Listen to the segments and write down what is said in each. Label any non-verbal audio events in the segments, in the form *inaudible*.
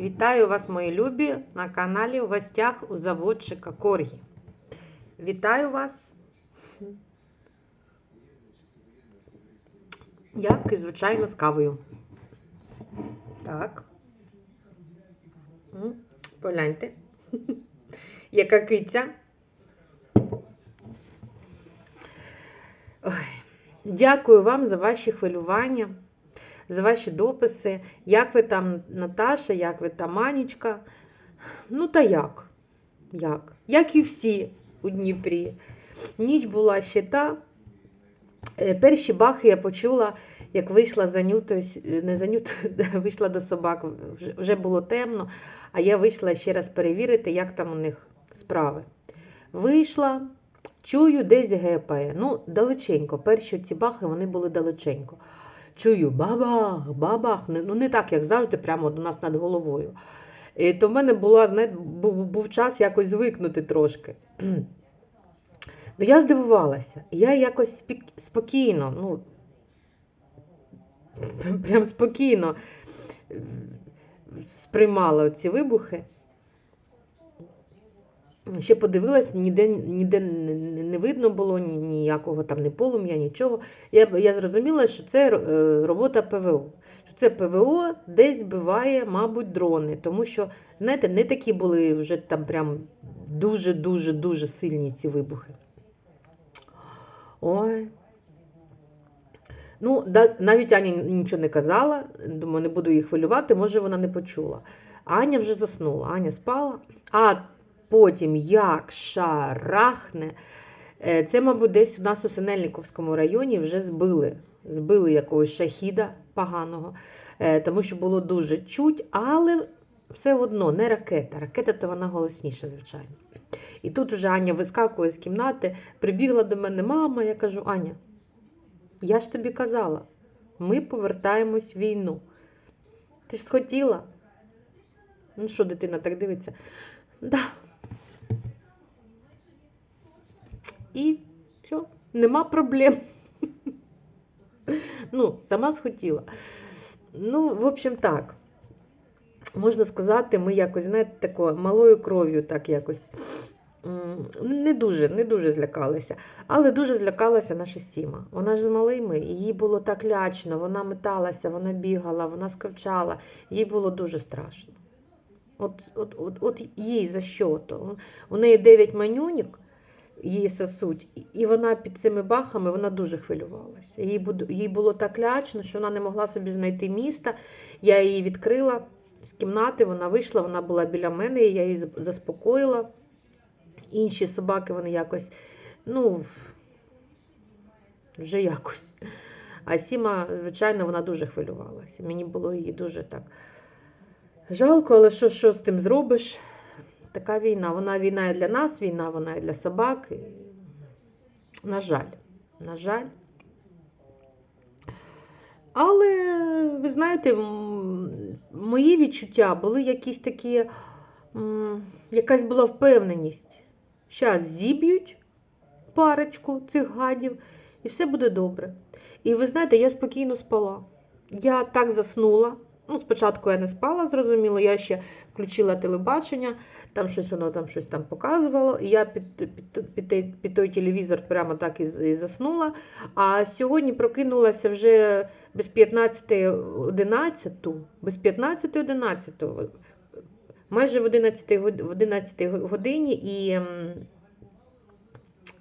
Вітаю вас, мої любі, на каналі в гостях у заводчика Коргі. Вітаю вас. Як і звичайно з кавою. Так. Погляньте. Яка киця. Ой. Дякую вам за ваші хвилювання, за ваші дописи. Як ви там, Наташа, як ви там, Анічка? Ну, та як? Як? Як і всі у Дніпрі. Ніч була ще та. Е, Перші бахи я почула, як вийшла за Нютою, не за Нютою, *laughs* вийшла до собак, вже було темно, а я вийшла ще раз перевірити, як там у них справи. Вийшла, чую, десь гепає. Ну, далеченько. Перші ці бахи вони були далеченько. Чую бабах, бабах. Ну, не так, як завжди, прямо до нас над головою. І то в мене була, знаєте, був, був час якось звикнути трошки. *clears throat* Ну, я здивувалася. Я якось спокійно, ну, *laughs* прям спокійно е, сприймала ці вибухи. Ще подивилась, ніде, ніде не- не не видно було ні- ніякого там ні полум'я, нічого. Я, я зрозуміла, що це е, робота ПВО. Що це ПВО десь збиває, мабуть, дрони. Тому що, знаєте, не такі були вже там прям дуже-дуже дуже сильні ці вибухи. Ой. Ну, навіть Аня нічого не казала, думаю, не буду її хвилювати, може вона не почула. Аня вже заснула, Аня спала, а потім як шарахне. Е, Це, мабуть, десь у нас у Синельниковському районі вже збили. Збили якогось шахіда поганого, е, тому що було дуже чуть, але все одно не ракета. Ракета то вона голосніша, звичайно. І тут вже Аня вискакує з кімнати, прибігла до мене мама, я кажу, Аня, я ж тобі казала, ми повертаємось в війну. Ти ж схотіла? Ну що, дитина так дивиться? Да. І все, нема проблем. Ну, сама схотіла. Ну, в общем, так. Можна сказати, ми якось, знаєте, такою малою кров'ю так якось не дуже, не дуже злякалися. Але дуже злякалася наша Сіма. Вона ж з малими, їй було так лячно, вона металася, вона бігала, вона скавчала, їй було дуже страшно. От, от, от, от їй за що то? У неї 9 манюнік, її сосуть, і- вона під цими бахами вона дуже хвилювалася. Їй, було так лячно, що вона не могла собі знайти міста. Я її відкрила з кімнати, вона вийшла, вона була біля мене, я її заспокоїла. Інші собаки вони якось, ну, вже якось. А Сіма, звичайно, вона дуже хвилювалася. Мені було її дуже так жалко, але що, що з тим зробиш? Така війна. Вона війна і для нас, війна, вона і для собак. І... На жаль, на жаль. Але, ви знаєте, мої відчуття були якісь такі, якась була впевненість. Зараз зіб'ють парочку цих гадів, і все буде добре. І ви знаєте, я спокійно спала. Я так заснула. Ну, спочатку я не спала, зрозуміло, я ще включила телебачення, там щось воно там щось там показувало. І я під, під, під, під той телевізор прямо так і, і заснула. А сьогодні прокинулася вже без 15.11, без 15.11, майже в 11, год- в 11 годині, і м,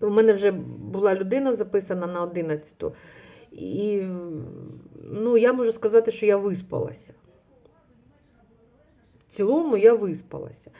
у мене вже була людина записана на 11. І я можу сказати, що я виспалася. В цілому я виспалася.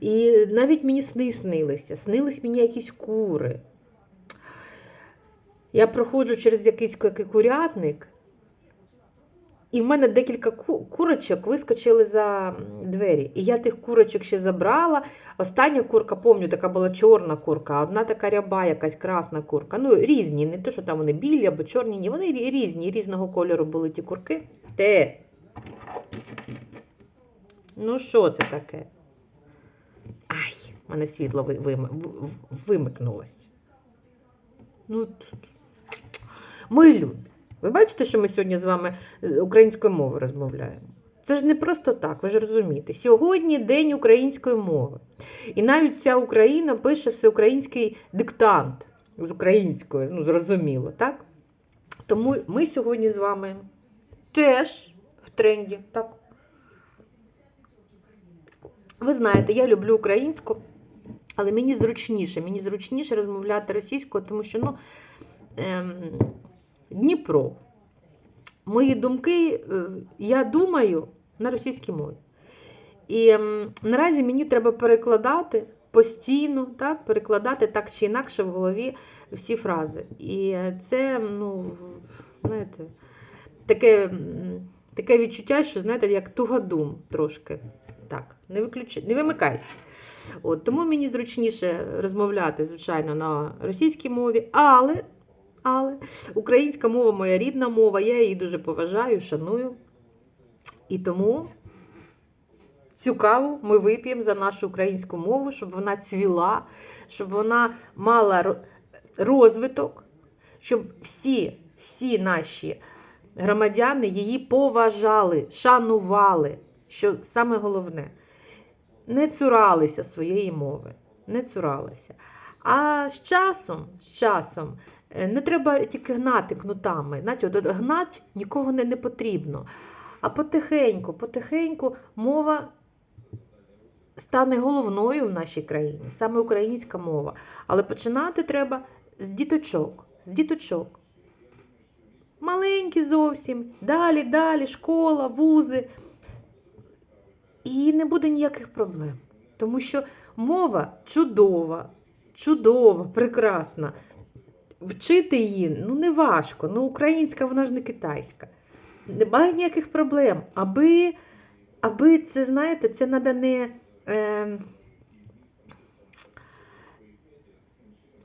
І навіть мені сни снилися. Снились мені якісь кури. Я проходжу через якийсь курятник, і в мене декілька курочок вискочили за двері. І я тих курочок ще забрала. Остання курка, пам'ятаю, така була чорна курка, одна така ряба, якась красна курка. Ну, різні, не те, що там вони білі або чорні, ні, вони різні, різного кольору були ті курки. Те. Ну, що це таке? Ай, в мене світло вимикнулось. Ну, мої любі. Ви бачите, що ми сьогодні з вами українською мовою розмовляємо? Це ж не просто так, ви ж розумієте. Сьогодні День української мови. І навіть вся Україна пише всеукраїнський диктант з українською, ну зрозуміло, так? Тому ми сьогодні з вами теж в тренді. так? Ви знаєте, я люблю українську, але мені зручніше, мені зручніше розмовляти російською, тому що ну, ем, Дніпро. Мої думки, е, я думаю на російській мові. І наразі мені треба перекладати постійно, так, перекладати так чи інакше в голові всі фрази. І це, ну, знаєте, таке таке відчуття, що, знаєте, як тугодум трошки. Так, не виключи, не вимикайся. От, тому мені зручніше розмовляти, звичайно, на російській мові, але, але українська мова моя рідна мова, я її дуже поважаю, шаную. І тому цю каву ми вип'ємо за нашу українську мову, щоб вона цвіла, щоб вона мала розвиток, щоб всі, всі наші громадяни її поважали, шанували. Що саме головне, не цуралися своєї мови, не цуралися. А з часом, з часом не треба тільки гнати кнутами. Знаєте, от гнати нікого не, не потрібно. А потихеньку, потихеньку мова стане головною в нашій країні, саме українська мова. Але починати треба з діточок, з діточок. Маленькі зовсім, далі, далі, школа, вузи. І не буде ніяких проблем. Тому що мова чудова, чудова, прекрасна. Вчити її ну не важко. Ну, українська, вона ж не китайська. Немає ніяких проблем. Аби, аби це, знаєте, це треба не. Е,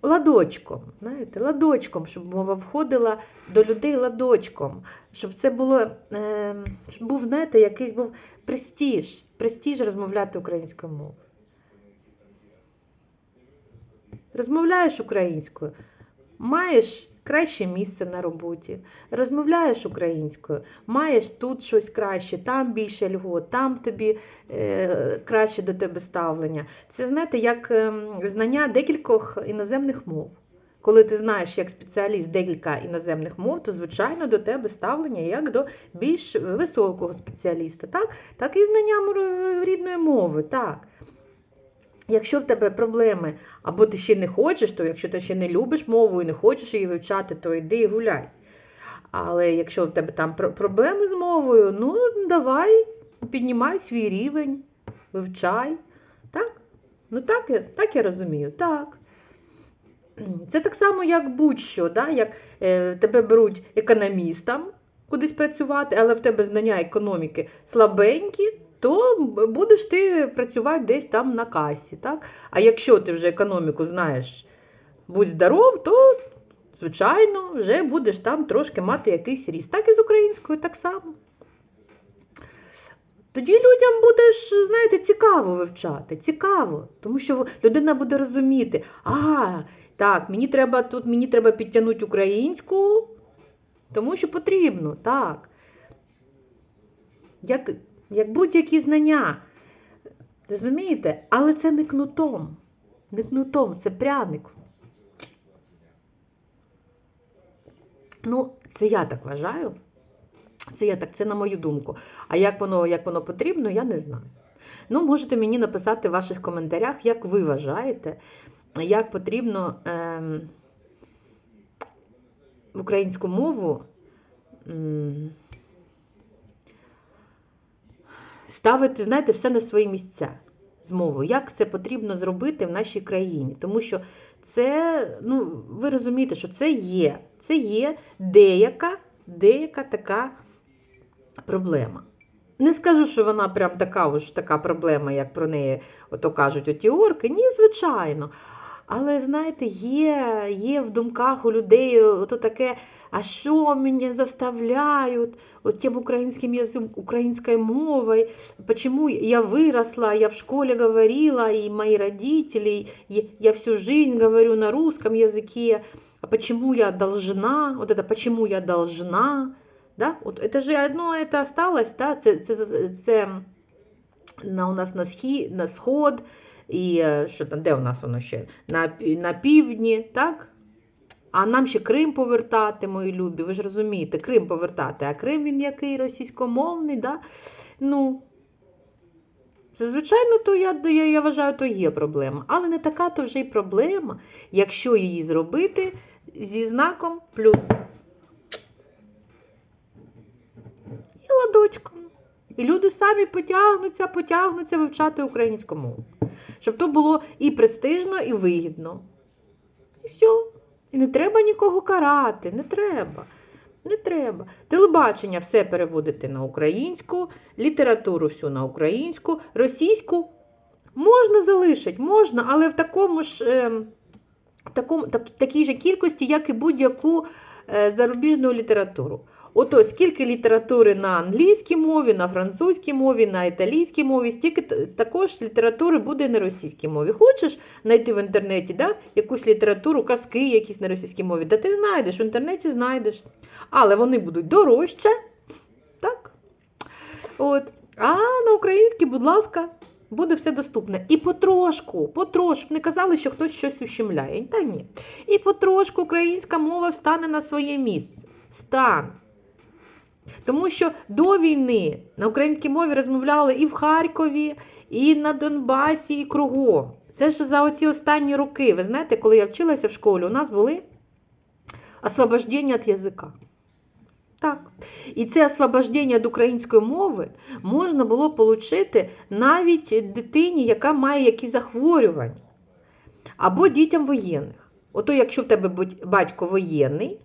ладочком, знаєте, ладочком, щоб мова входила до людей ладочком, щоб це було, е, щоб був, знаєте, якийсь був престіж, престіж розмовляти українською мовою. Розмовляєш українською, маєш краще місце на роботі, розмовляєш українською, маєш тут щось краще, там більше льгот, там тобі е, краще до тебе ставлення. Це, знаєте, як е, знання декількох іноземних мов. Коли ти знаєш як спеціаліст декілька іноземних мов, то, звичайно, до тебе ставлення як до більш високого спеціаліста. Так, так і знання рідної мови. так. Якщо в тебе проблеми, або ти ще не хочеш, то якщо ти ще не любиш мову і не хочеш її вивчати, то йди і гуляй. Але якщо в тебе там проблеми з мовою, ну давай, піднімай свій рівень, вивчай. Так? Ну так, так я розумію, так. Це так само, як будь-що, да? як е, тебе беруть економістом кудись працювати, але в тебе знання економіки слабенькі, то будеш ти працювати десь там на касі. Так? А якщо ти вже економіку знаєш, будь здоров, то, звичайно, вже будеш там трошки мати якийсь ріст. Так і з українською так само. Тоді людям будеш, знаєте, цікаво вивчати, цікаво, тому що людина буде розуміти, а, так, мені треба тут мені треба підтягнути українську, тому що потрібно, так. Як, як будь-які знання. Розумієте? Але це не кнутом. Не кнутом, це пряник. Ну, це я так вважаю. Це я так, це на мою думку. А як воно, як воно потрібно, я не знаю. Ну, можете мені написати в ваших коментарях, як ви вважаєте, як потрібно ем, українську мову м, ставити, знаєте, все на свої місця з мовою. Як це потрібно зробити в нашій країні? Тому що це, ну, ви розумієте, що це є. Це є деяка, деяка така проблема. Не скажу, що вона прям така ось така проблема, як про неї ото кажуть оті орки. Ні, звичайно. Але, знаєте, є, є в думках у людей ото таке, а що мене заставляють от тем украинским языком, украинской мовой, почему я выросла, я в школе говорила, и мои родители, и я всю жизнь говорю на русском языке, а почему я должна, вот это почему я должна, Да? От, це ж одно це осталось, да? це, це, це на, у нас на, схід, на сход, і е, що там, де у нас воно ще? На, пі- на півдні, так? А нам ще Крим повертати, мої любі, ви ж розумієте, Крим повертати. А Крим він який російськомовний, да? Ну, звичайно, то я, я, я вважаю, то є проблема. Але не така то вже й проблема, якщо її зробити зі знаком плюс. І ладочком. І люди самі потягнуться, потягнуться вивчати українську мову. Щоб то було і престижно, і вигідно. І все. І не треба нікого карати, не треба. Не треба. Телебачення все переводити на українську, літературу всю на українську, російську можна залишити, можна, але в такому ж е, в такому, так, такій же кількості, як і будь-яку е, зарубіжну літературу. Ото скільки літератури на англійській мові, на французькій мові, на італійській мові, стільки також літератури буде на російській мові. Хочеш знайти в інтернеті да, якусь літературу, казки якісь на російській мові, да ти знайдеш, в інтернеті знайдеш. Але вони будуть дорожче. Так? От. А на українській, будь ласка, буде все доступне. І потрошку, потрошку, не казали, що хтось щось ущемляє. Та ні. І потрошку українська мова встане на своє місце. Встане. Тому що до війни на українській мові розмовляли і в Харкові, і на Донбасі, і кругом. Це ж за оці останні роки. Ви знаєте, коли я вчилася в школі, у нас були освобождення від язика. Так. І це освобождення від української мови можна було отримати навіть дитині, яка має якісь захворювання, або дітям воєнних. Ото, якщо в тебе батько воєнний,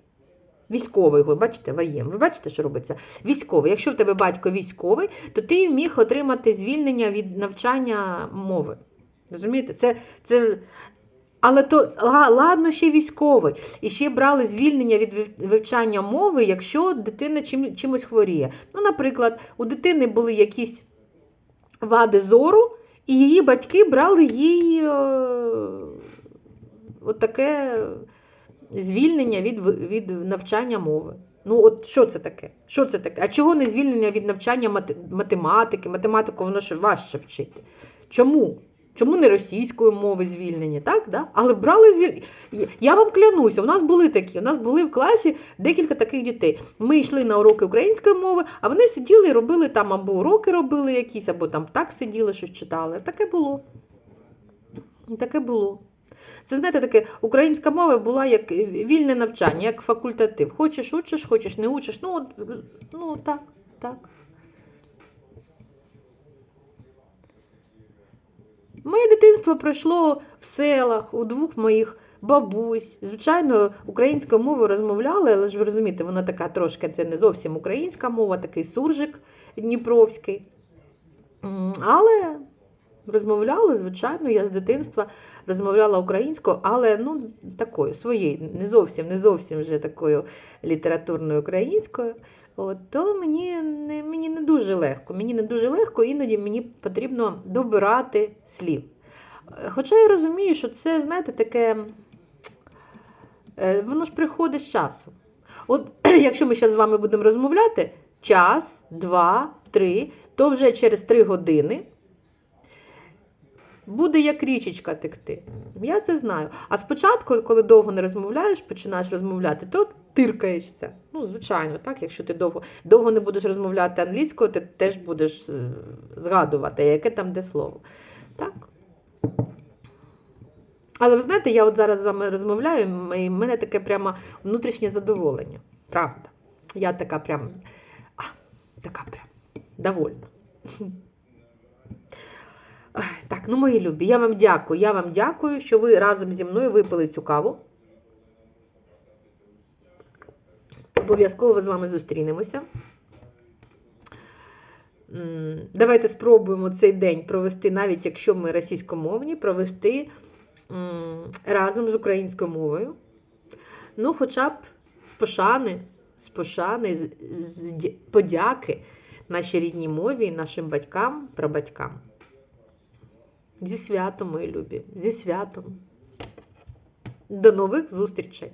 військовий, ви бачите, воєнний, ви бачите, що робиться? Військовий. Якщо в тебе батько військовий, то ти міг отримати звільнення від навчання мови. Розумієте? Це, це... Але то ладно, ще військовий. І ще брали звільнення від вивчання мови, якщо дитина чим, чимось хворіє. Ну, наприклад, у дитини були якісь вади зору, і її батьки брали їй е, от таке звільнення від, від навчання мови. Ну, от що це таке? Що це таке? А чого не звільнення від навчання математики? Математику воно ж важче вчити. Чому? Чому не російської мови звільнення, так? Да? Але брали звільнення. Я вам клянуся, у нас були такі, у нас були в класі декілька таких дітей. Ми йшли на уроки української мови, а вони сиділи і робили там або уроки робили якісь, або там так сиділи, щось читали. Таке було. Таке було. Це, знаєте, таке, українська мова була як вільне навчання, як факультатив. Хочеш учиш, хочеш не учиш. Ну, от, ну так, так. Моє дитинство пройшло в селах, у двох моїх бабусь. Звичайно, українською мовою розмовляли, але ж ви розумієте, вона така трошки, це не зовсім українська мова, такий суржик дніпровський. Але розмовляли, звичайно, я з дитинства розмовляла українською, але ну, такою своєю, не зовсім, не зовсім вже такою літературною українською. От, то мені не, мені не дуже легко. Мені не дуже легко, іноді мені потрібно добирати слів. Хоча я розумію, що це, знаєте, таке, е, воно ж приходить з часом. От *clears throat* якщо ми зараз з вами будемо розмовляти, час, два, три, то вже через три години буде як річечка текти. Я це знаю. А спочатку, коли довго не розмовляєш, починаєш розмовляти, то тиркаєшся. Ну, звичайно, так, якщо ти довго, довго не будеш розмовляти англійською, ти теж будеш е, згадувати, яке там де слово. Так. Але ви знаєте, я от зараз з вами розмовляю, і в мене таке прямо внутрішнє задоволення. Правда. Я така прям, а, така прям довольна. Так, ну мої любі, я вам дякую. Я вам дякую, що ви разом зі мною випили цю каву. Обов'язково з вами зустрінемося. Давайте спробуємо цей день провести, навіть якщо ми російськомовні, провести разом з українською мовою. Ну, хоча б з пошани, з пошани, з, з дя- подяки нашій рідній мові, нашим батькам, прабатькам. Зі святом, мої любі, зі святом. До нових зустрічей!